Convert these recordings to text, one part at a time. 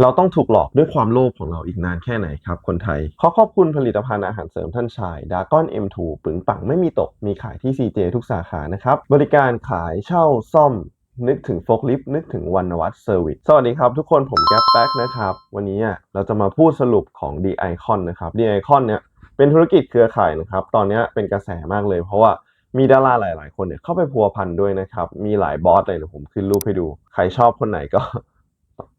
เราต้องถูกหลอกด้วยความโลภของเราอีกนานแค่ไหนครับคนไทย ขอขอบคุณผลิตภัณฑ์อาหารเสริมท่านชายดากอน M2 ปึงปังไม่มีตก มีขายที่ CJ ทุกสาขานะครับ บริการขายเช่าซ่อม นึกถึงโฟกลิฟนึกถึงวันวัตเซอร์วิสสวัสดีครับ ทุกคนผมแก๊ปแป๊กนะครับ วันนี้เราจะมาพูดสรุปของ D Icon นะครับ D Icon เนี่ยเป็นธุรกิจเครือข่ายนะครับ ตอนนี้เป็นกระแสมากเลย เพราะว่ามีดาราหลาย ๆ คนเนี่ยเข้าไปพัวพันด้วยนะครับ มีหลายบอสเลยเดี๋ยวผมขึ้นรูปให้ดู ใครชอบคนไหนก็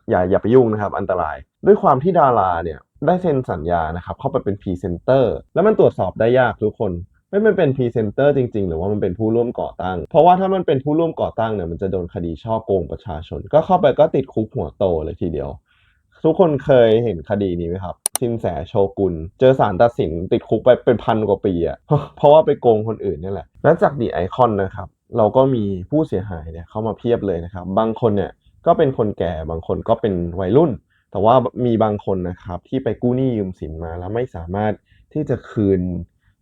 อย่าอย่าไปยุ่งนะครับ อันตราย ด้วยความที่ดาราเนี่ยได้เซ็นสัญญานะครับเข้าไปเป็นพรีเซนเตอร์แล้วมันตรวจสอบได้ยากทุกคนไม่มันเป็นพรีเซนเตอร์จริง ๆ หรือว่ามันเป็นผู้ร่วมก่อตั้ง เพราะว่าถ้ามันเป็นผู้ร่วมก่อตั้งเนี่ยมันจะโดนคดีช่อโกงประชาชน ก็เข้าไปก็ติดคุกหัวโตเลยทีเดียว ทุกคนเคยเห็นคดีนี้ไหมครับสินแสโชกุน เจอสารตัดสินติดคุกไปเป็นพันกว่าปีอะเพราะว่าไปโกงคนอื่นนี่แหละและจากดีไอคอนนะครับ เราก็มีผู้เสียหายเนี่ยเข้ามาเพียบเลยนะครับ บางคนเนี่ย ก็เป็นคนแก่บางคนก็เป็นวัยรุ่น แต่ว่ามีบางคนนะครับที่ไปกู้หนี้ยืมสินมาแล้วไม่สามารถที่จะคืน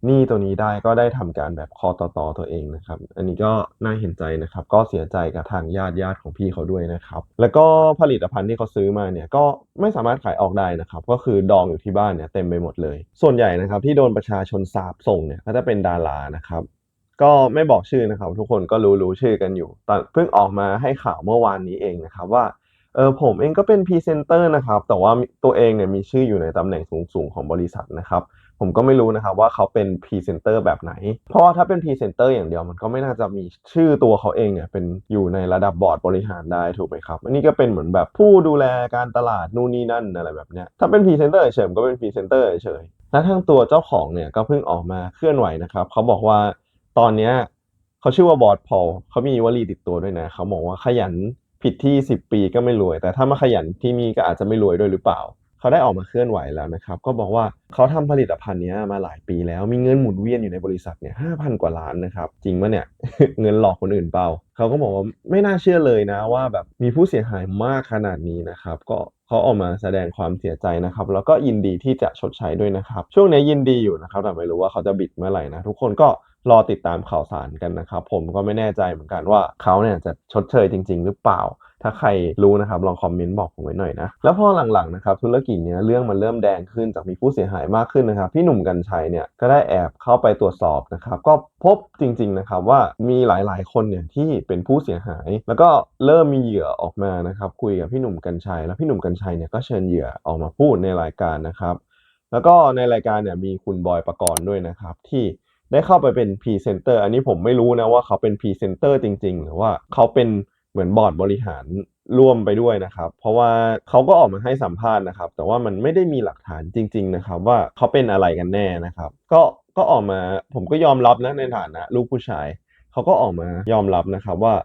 หนี้ตัวนี้ได้ก็ได้ทำการแบบคอต่อต่อตัวเองนะครับ อันนี้ก็น่าเห็นใจนะครับ ก็เสียใจกับทางญาติญาติของพี่เขาด้วยนะครับ แล้วก็ผลิตภัณฑ์ที่เขาซื้อมาเนี่ยก็ไม่สามารถขายออกได้นะครับ ก็คือดองอยู่ที่บ้านเนี่ยเต็มไปหมดเลย ส่วนใหญ่นะครับที่โดนประชาชนสาบส่งเนี่ยก็จะเป็นดารานะครับ ก็ไม่บอกชื่อนะครับ ทุกคนก็รู้รู้ชื่อกันอยู่ตอนเพิ่งออกมาให้ข่าวเมื่อวานนี้เองนะครับว่าเออผมเองก็เป็นพรีเซนเตอร์นะครับ แต่ว่าตัวเองเนี่ยมีชื่ออยู่ในตำแหน่งสูงๆของบริษัทนะครับ ผมก็ไม่รู้นะครับว่าเขาเป็นพรีเซนเตอร์แบบไหน เพราะว่าถ้าเป็นพรีเซนเตอร์อย่างเดียวมันก็ไม่น่าจะมีชื่อตัวเขาเองเนี่ยเป็นอยู่ในระดับบอร์ดบริหารได้ถูกไหมครับ อันนี้ก็เป็นเหมือนแบบผู้ดูแลการตลาดนู่นนี่นั่นอะไรแบบเนี้ย ถ้าเป็นพรีเซนเตอร์เฉยๆก็เป็นพรีเซนเตอร์เฉยๆและทั้งตัวเจ้าของเนี่ยก็เพิ่งออกมาเคลื่อนไหวนะครับ เขาบอกว่า ตอนเนี้ยเขาชื่อว่าบอสพอลเขามีวลีติดตัวด้วยนะเขาบอกว่าขยันผิดที่10ปีก็ไม่รวย แต่ถ้ามาขยันที่นี่ก็อาจจะไม่รวยด้วยหรือเปล่า เขาได้ออกมาเคลื่อนไหวแล้วนะครับ ก็บอกว่าเขาทำผลิตภัณฑ์นี้มาหลายปีแล้วมีเงินหมุนเวียนอยู่ในบริษัทเนี่ยห้าพันกว่าล้านนะครับ จริงปะเนี่ย เงินหลอกคนอื่นเปล่า เขาก็บอกว่าไม่น่าเชื่อเลยนะว่าแบบมีผู้เสียหายมากขนาดนี้นะครับ ก็เขาออกมาแสดงความเสียใจนะครับ แล้วก็ยินดีที่จะชดใช้ด้วยนะครับ ช่วงนี้ยินดีอยู่นะครับแต่ไม่รู้ว่าเขาจะบิดเมื่อไหร่นะทุกคนก็ รอติดตามข่าวสารกันนะครับผมก็ไม่แน่ใจเหมือนกันว่าเขาเนี่ยจะชดเชยจริง ๆ หรือเปล่า ถ้าใครรู้นะครับลองคอมเมนต์บอกผมไว้หน่อยนะ แล้วพอหลังๆนะครับธุรกิจเนี้ยเรื่องมันเริ่มแดงขึ้นจากมีผู้เสียหายมากขึ้นนะครับ พี่หนุ่มกัญชัยเนี่ยก็ได้แอบเข้าไปตรวจสอบนะครับก็พบจริงๆนะครับว่ามีหลายๆคนเนี่ยที่เป็นผู้เสียหาย แล้วก็เริ่มมีเหยื่อออกมานะครับคุยกับพี่หนุ่มกัญชัย แล้วพี่หนุ่มกัญชัยเนี่ยก็เชิญเหยื่อออกมาพูดในรายการนะครับแล้วก็ในรายการเนี่ยมีคุณบอยประกรณ์ด้วยนะครับ ที่ ได้เข้าไปเป็นพรีเซนเตอร์อันนี้ผมไม่รู้นะว่าเขาเป็นพรีเซนเตอร์จริง ๆ หรือว่าเขาเป็นเหมือนบอร์ดบริหารร่วมไปด้วยนะครับ เพราะว่าเขาก็ออกมาให้สัมภาษณ์นะครับ แต่ว่ามันไม่ได้มีหลักฐานจริง ๆ นะครับ ว่าเขาเป็นอะไรกันแน่นะครับ ก็ก็ออกมาผมก็ยอมรับนะในฐานะลูกผู้ชาย เขาก็ออกมายอมรับนะครับว่า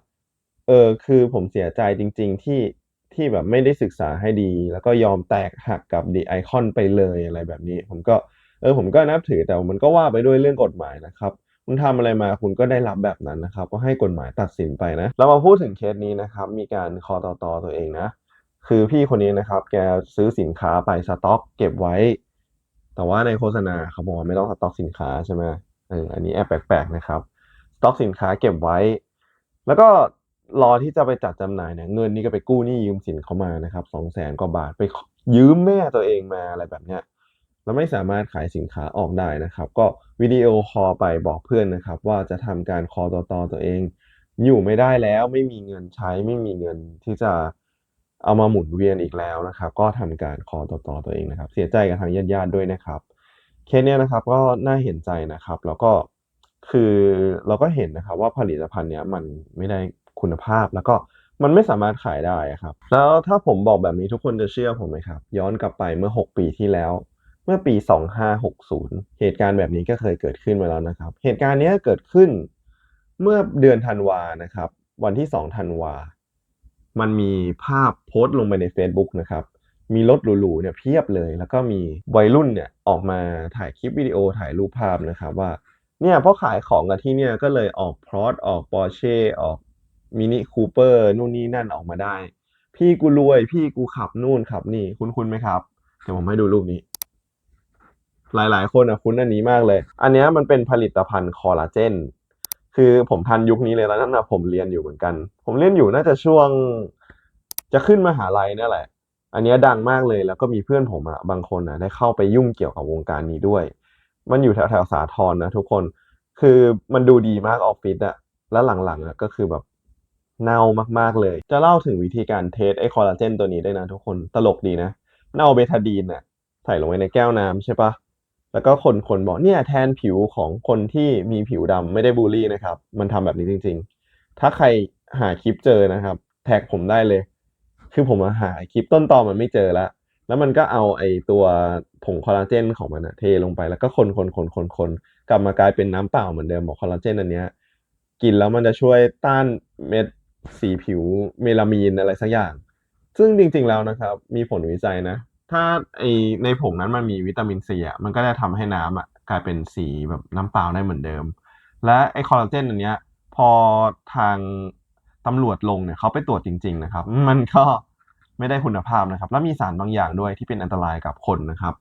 เออคือผมเสียใจจริง ๆ ที่ที่แบบไม่ได้ศึกษาให้ดี แล้วก็ยอมแตกหักกับดีไอคอนไปเลยอะไรแบบนี้ ผมก็ ออผมก็นับถือแต่มันก็ว่าไปด้วยเรื่องกฎหมายนะครับคุณทำอะไรมาคุณก็ได้รับแบบนั้นนะครับก็ให้กฎหมายตัดสินไปนะ เรามาพูดถึงเคสนี้นะครับ มีการคอต่อตอตัวเองนะ คือพี่คนนี้นะครับ แกซื้อสินค้าไปสต็อก เก็บไว้ แต่ว่าในโฆษณาเขาบอกว่าไม่ต้องสต็อกสินค้าใช่ไหมเอออันนี้แอบแปลกๆนะครับสต็อกสินค้าเก็บไว้ แล้วก็รอที่จะไปจัดจำหน่ายเนี่ยเงินนี่ก็ไปกู้หนี้ยืมสินเขามานะครับสองแสนกว่าบาทไปยืมแม่ตัวเองมาอะไรแบบเนี้ย แล้วไม่สามารถขายสินค้าออกได้นะครับ ก็วิดีโอคอลไปบอกเพื่อนนะครับ ว่าจะทำการคอต่อต่อตัวเอง อยู่ไม่ได้แล้วไม่มีเงินใช้ไม่มีเงินที่จะเอามาหมุนเวียนอีกแล้วนะครับ ก็ทำการคอต่อต่อตัวเองนะครับ เสียใจกับทางญาติญาติๆด้วยนะครับเคสเนี้ยนะครับก็น่าเห็นใจนะครับ แล้วก็คือเราก็เห็นนะครับว่าผลิตภัณฑ์เนี้ยมันไม่ได้คุณภาพแล้วก็มันไม่สามารถขายได้ครับ แล้วถ้าผมบอกแบบนี้ทุกคนจะเชื่อผมไหมครับ ย้อนกลับไปเมื่อ 6 ปีที่แล้ว เมื่อปี 2560 เหตุการณ์แบบนี้ก็เคยเกิดขึ้นมาแล้วนะครับ เหตุการณ์นี้เกิดขึ้นเมื่อเดือนธันวานะครับ วันที่ 2 ธันวา มันมีภาพโพสต์ลงไปใน Facebook นะครับ มีรถหรูๆเนี่ยเพียบเลย แล้วก็มีวัยรุ่นเนี่ยออกมาถ่ายคลิปวิดีโอถ่ายรูปภาพนะครับว่า เนี่ยเพราะขายของกันที่เนี่ยก็เลยออกพรอตออกปอร์เช่ออกมินิคูเปอร์นู่นนี่นั่นออกมาได้ พี่กูรวย พี่กูขับนู่นขับนี่ คุ้นๆไหมครับ เดี๋ยวผมให้ดูรูปนี้ หลายๆ คนอะคุ้นอันนี้มากเลย อันเนี้ยมันเป็นผลิตภัณฑ์คอลลาเจน คือผมทันยุคนี้เลยแล้วนั่นนะผมเรียนอยู่เหมือนกัน ผมเรียนอยู่น่าจะช่วง จะขึ้นมหาลัยนั่นแหละ อันเนี้ยดังมากเลยแล้วก็มีเพื่อนผมอะบางคนอะได้เข้าไปยุ่งเกี่ยวกับวงการนี้ด้วย มันอยู่แถวแถวสาทรนะทุกคน คือมันดูดีมากออฟฟิศอะแล้วหลังๆอะก็คือแบบเน่ามากๆเลย จะเล่าถึงวิธีการเทสไอคอลลาเจนตัวนี้ได้นะทุกคน ตลกดีนะ เน่าเบทาดีนอะใส่ลงไปในแก้วน้ำใช่ปะ แล้วก็คนคนบอกเนี่ยแทนผิวของคนที่มีผิวดำไม่ได้บูลลี่นะครับ มันทำแบบนี้จริง ๆ ถ้าใครหาคลิปเจอนะครับ แท็กผมได้เลย คือผมอะหาคลิปต้นตอมันไม่เจอแล้วแล้วมันก็เอาไอตัวผงคอลลาเจนของมันอะเทลงไปแล้วก็คนคนคนคนคนกลับมากลายเป็นน้ำเปล่าเหมือนเดิมบอกคอลลาเจนอันเนี้ยกินแล้วมันจะช่วยต้านเม็ดสีผิวเมลามีนอะไรสักอย่าง ซึ่งจริงๆแล้วนะครับ มีผลวิจัยนะ ถ้าไอในผงนั้นมันมีวิตามินซีอะมันก็จะทำให้น้ำอะกลายเป็นสีแบบน้ำเปล่าได้เหมือนเดิม และไอคอลลาเจนอันเนี้ย พอทางตำรวจลงเนี่ยเขาไปตรวจจริง ๆ นะครับ มันก็ไม่ได้คุณภาพนะครับ แล้วมีสารบางอย่างด้วยที่เป็นอันตรายกับคนนะครับ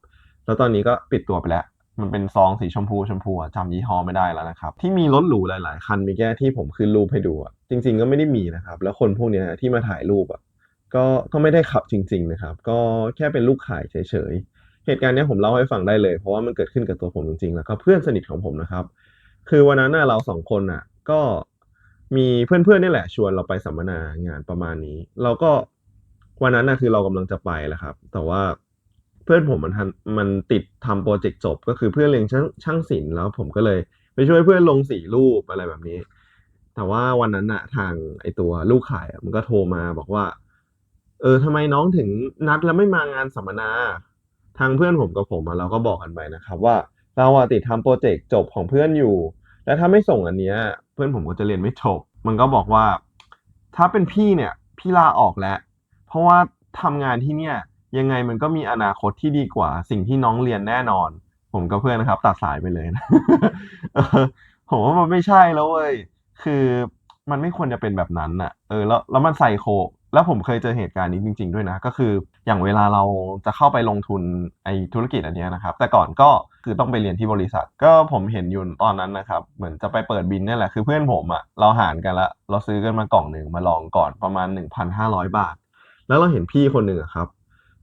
แล้วตอนนี้ก็ปิดตัวไปแล้ว มันเป็นซองสีชมพูชมพูอะจำยี่ห้อไม่ได้แล้วนะครับ ที่มีรถหรูหลาย ๆ คันมีแค่ที่ผมขึ้นรูปให้ดูอะจริง ๆ ก็ไม่ได้มีนะครับ แล้วคนพวกเนี้ยที่มาถ่ายรูปอะ ก็ก็ไม่ได้ขับจริง ๆ นะครับ ก็แค่เป็นลูกขายเฉยๆเหตุการณ์นี้ผมเล่าให้ฟังได้เลย เพราะว่ามันเกิดขึ้นกับตัวผมจริงๆแล้วก็เพื่อนสนิทของผมนะครับ คือวันนั้นน่ะเราสองคนน่ะ ก็มีเพื่อนๆนี่แหละชวนเราไปสัมมนางานประมาณนี้ เราก็วันนั้นน่ะคือเรากำลังจะไปแหละครับ แต่ว่าเพื่อนผมมันทันมันติดทำโปรเจกต์จบ ก็คือเพื่อนเรียนช่างช่างศิลป์แล้วผมก็เลยไปช่วยเพื่อนลงสีรูปอะไรแบบนี้ แต่ว่าวันนั้นน่ะทางไอตัวลูกขายมันก็โทรมาบอกว่า เออทำไมน้องถึงนัดแล้วไม่มางานสัมมนาทางเพื่อนผมกับผมอะเราก็บอกกันไปนะครับว่า เราอะติดทำโปรเจกต์จบของเพื่อนอยู่ แล้วถ้าไม่ส่งอันเนี้ย เพื่อนผมก็จะเรียนไม่จบ มันก็บอกว่า ถ้าเป็นพี่เนี่ย พี่ลาออกแล้ว เพราะว่าทำงานที่เนี่ย ยังไงมันก็มีอนาคตที่ดีกว่า สิ่งที่น้องเรียนแน่นอน ผมกับเพื่อนนะครับ ตัดสายไปเลยนะผมว่ามันไม่ใช่แล้วเว้ยคือมันไม่ควรจะเป็นแบบนั้นน่ะเออแล้วแล้วมันไซโค แล้วผมเคยเจอเหตุการณ์นี้จริง ๆด้วยนะ ก็คืออย่างเวลาเราจะเข้าไปลงทุนไอ้ธุรกิจอันเนี้ยนะครับ แต่ก่อนก็คือต้องไปเรียนที่บริษัท ก็ผมเห็นอยู่ตอนนั้นนะครับ เหมือนจะไปเปิดบินนี่แหละคือเพื่อนผมอะเราหารกันละเราซื้อกันมากล่องหนึ่งมาลองก่อนประมาณ 1,500 บาท แล้วเราเห็นพี่คนหนึ่งอะครับ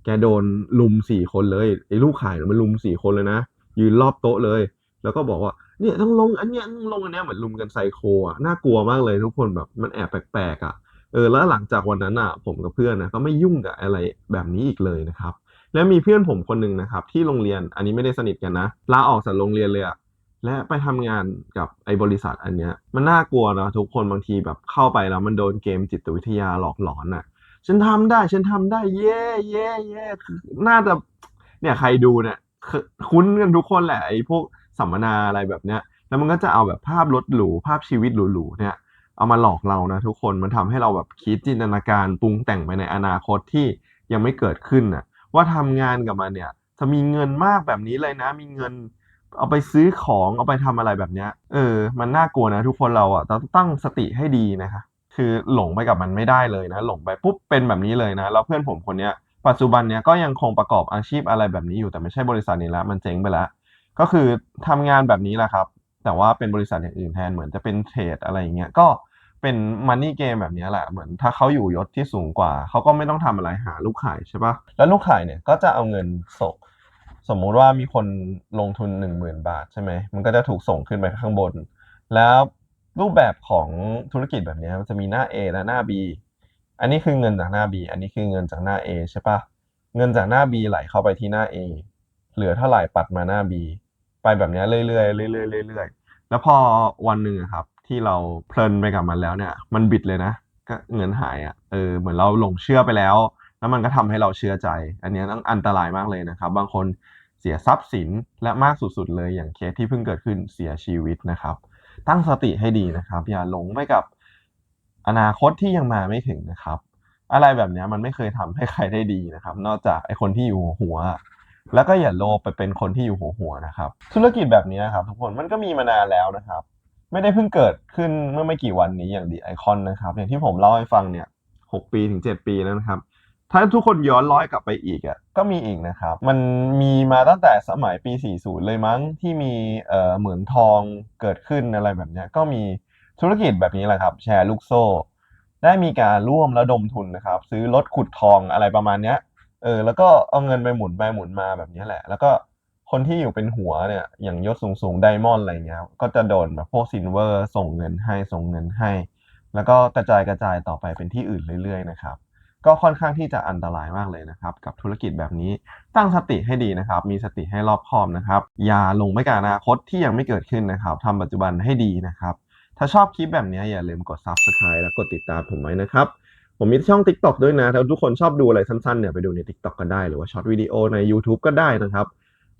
แกโดนลุมสี่คนเลยไอ้ลูกขายมันลุมสี่คนเลยนะยืนรอบโต๊ะเลย แล้วก็บอกว่าเนี่ยต้องลงอันเนี้ยต้องลงอันเนี้ยเหมือนลุมกันไซโคอะน่ากลัวมากเลยทุกคนแบบมันแอบแปลกๆอะ เออแล้วหลังจากวันนั้นอะผมกับเพื่อนนะก็ไม่ยุ่งกับอะไรแบบนี้อีกเลยนะครับ แล้วมีเพื่อนผมคนหนึ่งนะครับ ที่โรงเรียนอันนี้ไม่ได้สนิทกันนะลาออกจากโรงเรียนเลยอะและไปทำงานกับไอ้บริษัทอันเนี้ยมันน่ากลัวนะทุกคนบางทีแบบเข้าไปแล้วมันโดนเกมจิตวิทยาหลอกหลอนอะฉันทำได้ฉันทำได้เย่เย่เย่น่าจะเนี่ยใครดูเนี่ยคุ้นกันทุกคนแหละไอ้พวกสัมมนาอะไรแบบเนี้ยแล้วมันก็จะเอาแบบภาพรถหรูภาพชีวิตหรูๆเนี่ย เอามาหลอกเรานะทุกคนมันทำให้เราแบบคิดจินตนาการปรุงแต่งไปในอนาคตที่ยังไม่เกิดขึ้นน่ะว่าทำงานกับมันเนี่ยจะมีเงินมากแบบนี้เลยนะ มีเงินเอาไปซื้อของเอาไปทำอะไรแบบเนี้ย เออ มันน่ากลัวนะ ทุกคนเราอะต้องตั้งสติให้ดีนะคะ คือหลงไปกับมันไม่ได้เลยนะ หลงไปปุ๊บเป็นแบบนี้เลยนะ แล้วเพื่อนผมคนเนี้ยปัจจุบันเนี้ยก็ยังคงประกอบอาชีพอะไรแบบนี้อยู่แต่ไม่ใช่บริษัทนี้แล้วมันเจ๊งไปแล้วก็คือทำงานแบบนี้แหละครับ แต่ว่าเป็นบริษัทอย่างอื่นแทนเหมือนจะเป็นเทรดอะไรอย่างเงี้ยก็เป็นมันนี่เกมแบบนี้แหละเหมือนถ้าเขาอยู่ยศที่สูงกว่า เขาก็ไม่ต้องทำอะไรหาลูกขายใช่ปะแล้วลูกขายเนี่ยก็จะเอาเงินส่งสมมุติว่ามีคนลงทุนหนึ่งหมื่นบาทใช่ไหมมันก็จะถูกส่งขึ้นไปข้างบน แล้วรูปแบบของธุรกิจแบบนี้มันจะมีหน้า A และหน้า B อันนี้คือเงินจากหน้า B อันนี้คือเงินจากหน้า A ใช่ปะเงินจากหน้า B ไหลเข้าไปที่หน้า A เหลือเท่าไหร่ปัดมาหน้า B ไปแบบเนี้ยเรื่อยๆเรื่อยๆเรื่อยๆแล้วพอวันหนึ่งอะครับ ที่เราเพลินไปกับมันแล้วเนี่ย มันบิดเลยนะก็เงินหายอะเออเหมือนเราหลงเชื่อไปแล้ว แล้วมันก็ทำให้เราเชื่อใจ อันนี้ต้องอันตรายมากเลยนะครับ บางคนเสียทรัพย์สินและมากสุดๆเลยอย่างเคสที่เพิ่งเกิดขึ้นเสียชีวิตนะครับ ตั้งสติให้ดีนะครับ อย่าหลงไปกับอนาคตที่ยังมาไม่ถึงนะครับ อะไรแบบนี้มันไม่เคยทำให้ใครได้ดีนะครับ นอกจากไอคนที่อยู่หัว แล้วก็อย่าโลภไปเป็นคนที่อยู่หัวหัวนะครับ ธุรกิจแบบนี้นะครับทุกคนมันก็มีมานานแล้วนะครับ ไม่ได้เพิ่งเกิดขึ้นเมื่อไม่กี่วันนี้อย่างดีไอคอนนะครับ อย่างที่ผมเล่าให้ฟังเนี่ยหกปีถึงเจ็ดปีแล้วนะครับ ถ้าทุกคนย้อนร้อยกลับไปอีกอะก็มีอีกนะครับ มันมีมาตั้งแต่สมัยปี 40 เลยมั้งที่มีเอ่อเหมือนทองเกิดขึ้นอะไรแบบเนี้ยก็มีธุรกิจแบบนี้แหละครับ แชร์ลูกโซ่ ได้มีการร่วมระดมทุนนะครับ ซื้อรถขุดทองอะไรประมาณเนี้ย เออแล้วก็เอาเงินไปหมุนไปหมุนมาแบบนี้แหละ แล้วก็คนที่อยู่เป็นหัวเนี่ยอย่างยศสูงๆไดมอนด์อะไรเงี้ยก็จะโดนแบบพวกซินเวอร์ส่งเงินให้ส่งเงินให้ แล้วก็กระจายกระจายต่อไปเป็นที่อื่นเรื่อยๆนะครับก็ค่อนข้างที่จะอันตรายมากเลยนะครับ กับธุรกิจแบบนี้ตั้งสติให้ดีนะครับ มีสติให้รอบคอบนะครับ อย่าลงไปกับอนาคตที่ยังไม่เกิดขึ้นนะครับทำปัจจุบันให้ดีนะครับ ถ้าชอบคลิปแบบนี้อย่าลืมกด subscribe และกดติดตามผมไว้นะครับ ผมมีช่อง TikTok ด้วยนะถ้าทุกคนชอบดูอะไรสั้นๆเนี่ยไปดูใน TikTok ก็ได้หรือว่าช็อตวิดีโอใน YouTube ก็ได้นะครับ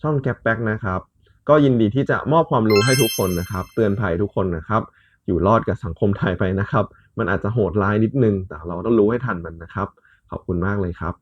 ช่อง Gap Back นะครับ ก็ยินดีที่จะมอบความรู้ให้ทุกคนนะครับ เตือนภัยทุกคนนะครับ อยู่รอดกับสังคมไทยไปนะครับ มันอาจจะโหดร้ายนิดนึง แต่เราต้องรู้ให้ทันมันนะครับ ขอบคุณมากเลยครับ